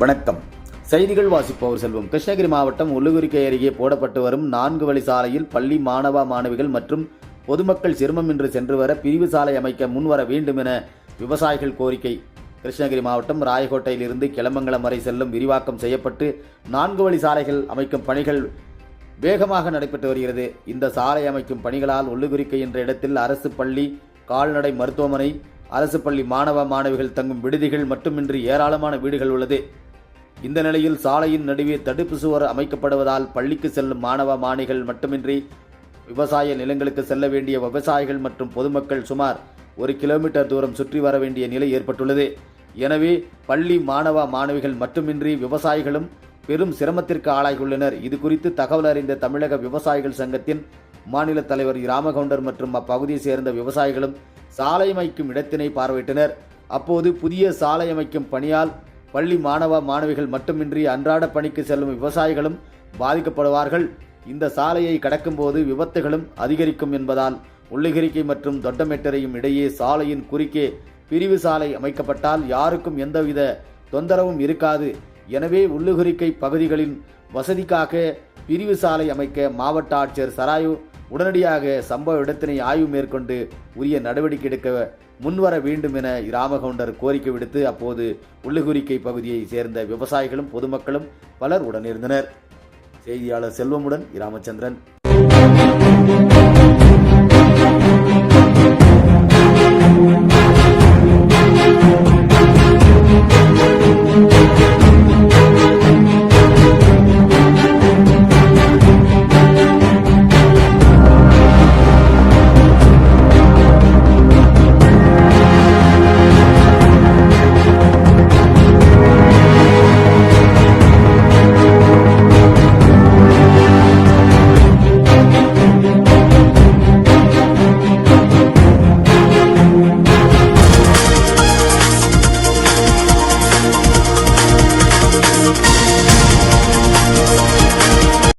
வணக்கம். செய்திகள் வாசிப்பவர் செல்வம். கிருஷ்ணகிரி மாவட்டம் உள்ளுகுறிக்கை அருகே போடப்பட்டு வரும் நான்கு வழி சாலையில் பள்ளி மாணவ மாணவிகள் மற்றும் பொதுமக்கள் சிரமமின்றி சென்று வர பிரிவு சாலை அமைக்க முன்வர வேண்டும் என விவசாயிகள் கோரிக்கை. கிருஷ்ணகிரி மாவட்டம் ராயகோட்டையிலிருந்து கிளமங்கலம் வரை செல்லும் விரிவாக்கம் செய்யப்பட்டு நான்கு வழி சாலைகள் அமைக்கும் பணிகள் வேகமாக நடைபெற்று வருகிறது. இந்த சாலை அமைக்கும் பணிகளால் உள்ளுகுறிக்கை என்ற இடத்தில் அரசு பள்ளி கால்நடை மருத்துவமனை அரசு பள்ளி மாணவ மாணவிகள் தங்கும் விடுதிகள் மட்டுமின்றி ஏராளமான வீடுகள் உள்ளது. இந்த நிலையில் சாலையின் நடுவே தடுப்பு சுவர் அமைக்கப்படுவதால் பள்ளிக்கு செல்லும் மாணவ மாணிகள் மட்டுமின்றி விவசாய நிலங்களுக்கு செல்ல வேண்டிய விவசாயிகள் மற்றும் பொதுமக்கள் சுமார் ஒரு கிலோமீட்டர் தூரம் சுற்றி வர வேண்டிய நிலை ஏற்பட்டுள்ளது. எனவே பள்ளி மாணவ மாணவிகள் மட்டுமின்றி விவசாயிகளும் பெரும் சிரமத்திற்கு ஆளாகியுள்ளனர். இது குறித்து தகவல் அறிந்த தமிழக விவசாயிகள் சங்கத்தின் மாநில தலைவர் ராமகவுண்டர் மற்றும் அப்பகுதியை சேர்ந்த விவசாயிகளும் சாலை அமைக்கும் இடத்தினை பார்வையிட்டனர். அப்போது புதிய சாலை அமைக்கும் பணியால் பள்ளி மாணவ மாணவிகள் மட்டுமின்றி அன்றாட பணிக்கு செல்லும் விவசாயிகளும் பாதிக்கப்படுவார்கள். இந்த சாலையை கடக்கும்போது விபத்துகளும் அதிகரிக்கும் என்பதால் உள்ளிகிரிக்கை மற்றும் தொட்டமெட்டரையும் இடையே சாலையின் குறுக்கே பிரிவு சாலை அமைக்கப்பட்டால் யாருக்கும் எந்தவித தொந்தரவும் இருக்காது. எனவே உள்ளுகுறிக்கை பகுதிகளின் வசதிக்காக பிரிவு சாலை அமைக்க மாவட்ட ஆட்சியர் சராயு உடனடியாக சம்பவ இடத்தினை ஆய்வு மேற்கொண்டு உரிய நடவடிக்கை எடுக்க முன்வர வேண்டும் என ராமகவுண்டர் கோரிக்கை விடுத்து அப்போது உள்ளுகுரிக்கை பகுதியை சேர்ந்த விவசாயிகளும் பொதுமக்களும் பலர் உடனிருந்தனர். செய்தியாளர் செல்வமுடன் ராமச்சந்திரன்